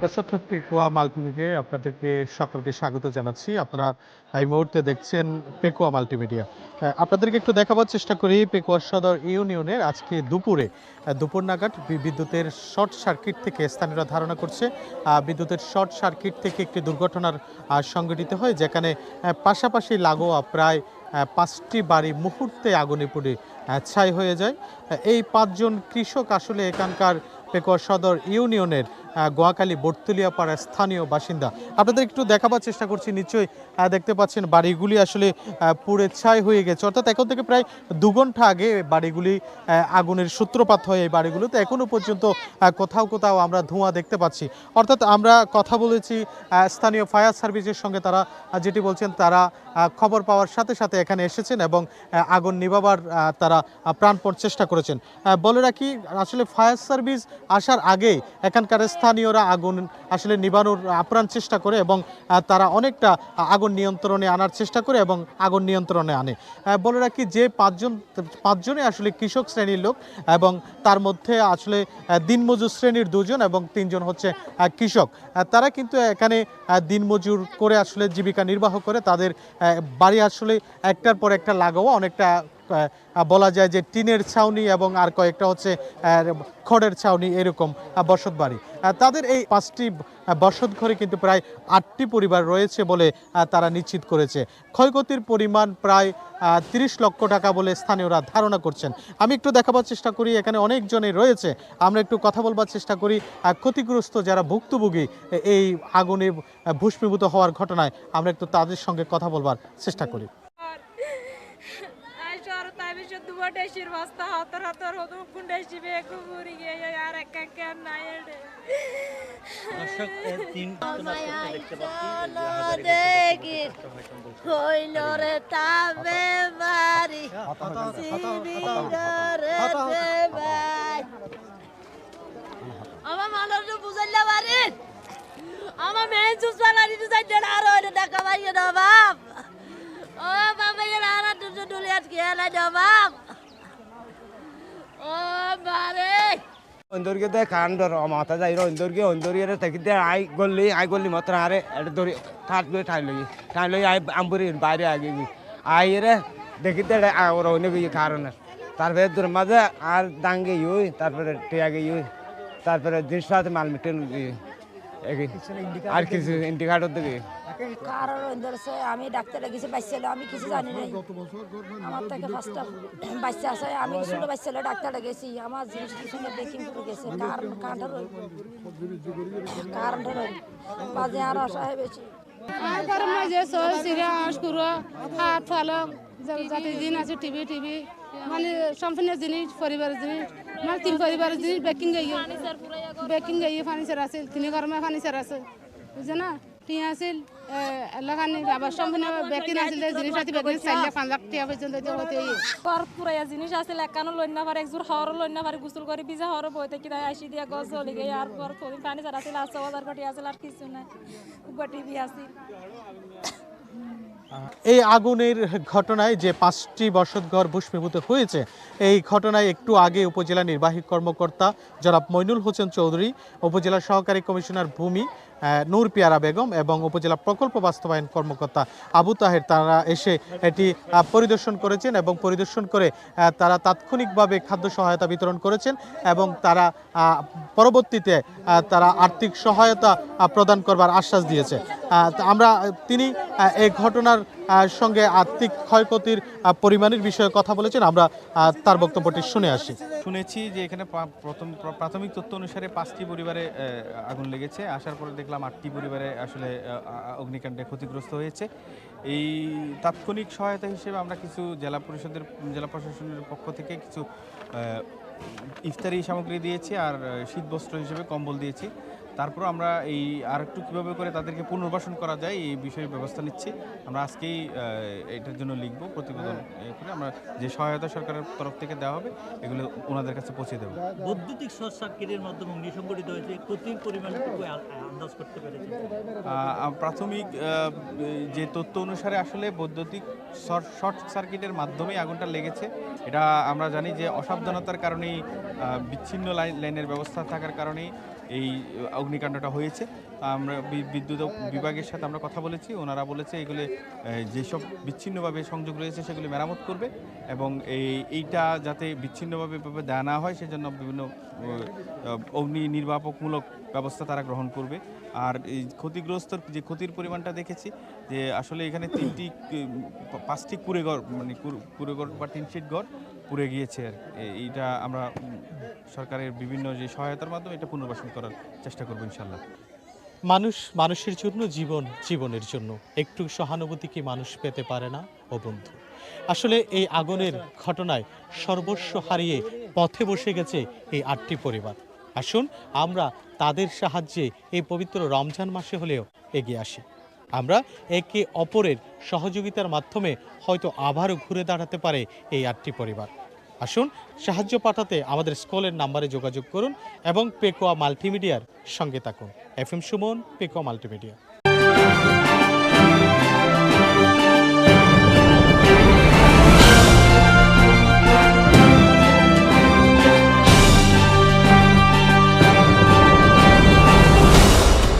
প্রসপ্তি কুয়া মাল্টিমিডিয়া আপনাদেরকে সকলকে স্বাগত জানাচ্ছি। আপনারা এই মুহূর্তে দেখছেন পেকুয়া মাল্টিমিডিয়া। আপনাদেরকে একটু দেখাবার চেষ্টা করি পেকুয়া সদর ইউনিয়নের আজকে দুপুরে। দুপুর নাগাদ বিদ্যুতের শর্ট সার্কিট থেকে স্থানীয়রা ধারণা করছে বিদ্যুতের শর্ট সার্কিট থেকে একটি দুর্ঘটনার সংঘটিত হয়, যেখানে পাশাপাশি লাগোয়া প্রায় পাঁচটি বাড়ি মুহূর্তে আগুনে পুড়ে ছাই হয়ে যায়। এই পাঁচজন কৃষক আসলে এখানকার পেকুয়া সদর ইউনিয়নের গোয়াকালী বর্তুলিয়া পাড়ার স্থানীয় বাসিন্দা। আপনাদের একটু দেখাবার চেষ্টা করছি, নিশ্চয়ই দেখতে পাচ্ছেন বাড়িগুলি আসলে পুড়ে ছাই হয়ে গেছে। অর্থাৎ এখন থেকে প্রায় দু ঘণ্টা আগে বাড়িগুলি আগুনের সূত্রপাত হয় এই বাড়িগুলোতে। এখনও পর্যন্ত কোথাও কোথাও আমরা ধোঁয়া দেখতে পাচ্ছি। অর্থাৎ আমরা কথা বলেছি স্থানীয় ফায়ার সার্ভিসের সঙ্গে তারা যেটি বলছেন, তারা খবর পাওয়ার সাথে সাথে এখানে এসেছেন এবং আগুন নিভাবার তারা প্রাণপণ চেষ্টা করেছেন। বলে রাখি, আসলে ফায়ার সার্ভিস আসার আগে এখানকার স্থানীয়রা আগুন আসলে নিবানোর আপ্রাণ চেষ্টা করে এবং তারা অনেকটা আগুন নিয়ন্ত্রণে আনার চেষ্টা করে এবং আগুন নিয়ন্ত্রণে আনে। বলে রাখি যে পাঁচজন পাঁচজনে আসলে কৃষক শ্রেণির লোক এবং তার মধ্যে আসলে দিনমজুর শ্রেণির দুজন এবং তিনজন হচ্ছে কৃষক। তারা কিন্তু এখানে দিনমজুর করে আসলে জীবিকা নির্বাহ করে, তাদের বাড়ি আসলে একটার পর একটা লাগাওয়া, অনেকটা বলা যায় যে টিনের ছাউনি এবং আর কয়েকটা হচ্ছে খড়ের ছাউনি এরকম বসত বাড়ি তাদের এই পাঁচটি বসত ঘরে কিন্তু প্রায় আটটি পরিবার রয়েছে বলে তারা নিশ্চিত করেছে। ক্ষয়ক্ষতির পরিমাণ প্রায় তিরিশ লক্ষ টাকা বলে স্থানীয়রা ধারণা করছেন। আমি একটু দেখাবার চেষ্টা করি, এখানে অনেকজনই রয়েছে। আমরা একটু কথা বলবার চেষ্টা করি ক্ষতিগ্রস্ত যারা ভুক্তভোগী এই আগুনে ভূষ্মীভূত হওয়ার ঘটনায়, আমরা একটু তাদের সঙ্গে কথা বলবার চেষ্টা করি। Nayerde. দর্শক এ তিন ঘটনা করতে দেখতে পাচ্ছি যে হাজারে দেখি হইল রে তাবে বাড়ি ভাই আমার মানুষ বুঝাইলে বাড়ি আমার মেয়ে চুসপালা দিতে চাইছে না আর হইলে দেখা পাই না বাপ ও বাবা এর আর দুটো দুলিয়াত খেলা না বারে অন্দরকে দে খান ডর মাথা যাই অন্দরকে অন্দরিয়ে থাকি দে আই গল্লি আই গল্লি মাত্র আরে এটা ধরি ঠাট করে ঠাই লই ঠাই লই আই আমবুরি বাইরে আগে গি আই রে দেখি দে আর অন্য গিয়ে কারণ তারপরে দূর মাঝে আর দাঙ্গে ইউই তারপরে টিয়াগে ইউই তারপরে জিনিস সাথে মাল মিটেন আর কিছু ইন্ডিকেটর দিকে কারোর ধরছে, আমি ডাক্তারে গেছি বাচ্চালে আমি কিছু জানি নাই। আমার থেকে পাঁচটা বাচ্চা আছে, আমি ছোট বাচ্চালে ডাক্তারে গেছি, আমার জিনিস কিছু বেকিং করে গেছে। কারণ কারণটা রই বাজে আর অসহায় বেশি। আর হাত ফালক যাতে আছে, টিভি টিভি মানে সম্পূর্ণ জিনিস, পরিবারের জিনিস মানে তিন পরিবারের জিনিস বেকিং গাইয়ে বেকিং গাইয়ে ফার্নিচার আছে, তিনি গরমে ফার্নিচার আছে বুঝছে না টিয়া আছিল এলাকানি আবার সম্পূর্ণ বেকিং আছিল জিনিস পাতি বেকিং চাইলে পাঁচ লাখ টাকা পর্যন্ত হতে কর পুরাইয়া জিনিস আছে একানো লইন না পারে একজোর হওয়ারও লইন না পারে গুসল করে বিজা হওয়ার বইতে কি আসি দিয়া গছ চলি গে আর পর থবি পানি ছাড়া আছিল আছে বাজার কটি আছিল আর কিছু নাই। কুবা টিভি এই আগুনের ঘটনায় যে পাঁচটি বসতঘর ভূষ্মীভূত হয়েছে এই ঘটনায় একটু আগে উপজেলা নির্বাহী কর্মকর্তা জনাব মইনুল হোসেন চৌধুরী উপজেলা সহকারী কমিশনার ভূমি নূর পিয়ারা বেগম এবং উপজেলা প্রকল্প বাস্তবায়ন কর্মকর্তা আবু তাহের, তারা এসে এটি পরিদর্শন করেছেন এবং পরিদর্শন করে তারা তাৎক্ষণিকভাবে খাদ্য সহায়তা বিতরণ করেছেন এবং তারা পরবর্তীতে তারা আর্থিক সহায়তা প্রদান করবার আশ্বাস দিয়েছে। আমরা তিনি এই ঘটনার সঙ্গে আর্থিক ক্ষয়ক্ষতির পরিমাণের বিষয়ে কথা বলেছেন। আমরা তার বক্তব্যটি শুনে আসি। শুনেছি যে এখানে প্রথম প্র- প্রাথমিক তথ্য অনুসারে পাঁচটি পরিবারে আগুন লেগেছে। আসার পরে দেখলাম আটটি পরিবারে আসলে অগ্নিকাণ্ডে ক্ষতিগ্রস্ত হয়েছে। এই তাৎক্ষণিক সহায়তা হিসেবে আমরা কিছু জেলা পরিষদের, জেলা প্রশাসনের পক্ষ থেকে কিছু ইফতারি সামগ্রী দিয়েছি আর শীতবস্ত্র হিসেবে কম্বল দিয়েছি। তারপর আমরা এই আর একটু কীভাবে করে তাদেরকে পুনর্বাসন করা যায় এই বিষয়ে ব্যবস্থা নিচ্ছি। আমরা আজকেই এটার জন্য লিখব প্রতিবেদন করে। আমরা যে সহায়তা সরকারের তরফ থেকে দেওয়া হবে এগুলো ওনাদের কাছে পৌঁছে দেবো। বৈদ্যুতিক শর্ট সার্কিটের মাধ্যমে অগ্নি সংগঠিত হয়েছে ক্ষতির পরিমাণটুকু আন্দাজ করতে পেরেছে প্রাথমিক যে তথ্য অনুসারে আসলে বৈদ্যুতিক শর্ট- শর্ট সার্কিটের মাধ্যমেই আগুনটা লেগেছে। এটা আমরা জানি যে অসাবধানতার কারণেই বিচ্ছিন্ন লাইন লাইনের ব্যবস্থা থাকার কারণেই এই অগ্নিকাণ্ডটা হয়েছে। আমরা বিদ্যুৎ বিভাগের সাথে আমরা কথা বলেছি। ওনারা বলেছে এগুলি যেসব বিচ্ছিন্নভাবে সংযোগ রয়েছে সেগুলি মেরামত করবে এবং এই, এইটা যাতে বিচ্ছিন্নভাবে দেওয়া না হয় সেজন্য বিভিন্ন অগ্নি নির্বাপকমূলক ব্যবস্থা তারা গ্রহণ করবে। আর এই ক্ষতিগ্রস্ত যে ক্ষতির পরিমাণটা দেখেছি যে আসলে এখানে তিনটি পাঁচটি কুড়েঘর মানে কুড়ে- কুড়েঘর বা তিন সিট ঘর পুড়ে গিয়েছে আর এইটা আমরা সরকারের বিভিন্ন যে সহায়তার মাধ্যমে এটা পুনর্বাসন করার চেষ্টা করব ইনশাল্লাহ মানুষ, মানুষের জন্য জীবন, জীবনের জন্য। একটু সহানুভূতি কি মানুষ পেতে পারে না, ও বন্ধু? আসলে এই আগুনের ঘটনায় সর্বস্ব হারিয়ে পথে বসে গেছে এই আটটি পরিবার। আসুন, আমরা তাদের সাহায্যে এই পবিত্র রমজান মাসে হলেও এগিয়ে আসি। আমরা একে অপরের সহযোগিতার মাধ্যমে হয়তো আবারও ঘুরে দাঁড়াতে পারে এই আটটি পরিবার। আসুন সাহায্য পাঠাতে আমাদের স্কলের নাম্বারে যোগাযোগ করুন এবং পেকোয়া মাল্টিমিডিয়ার সঙ্গে থাকুন। F M Suman, Pekoa multimedia.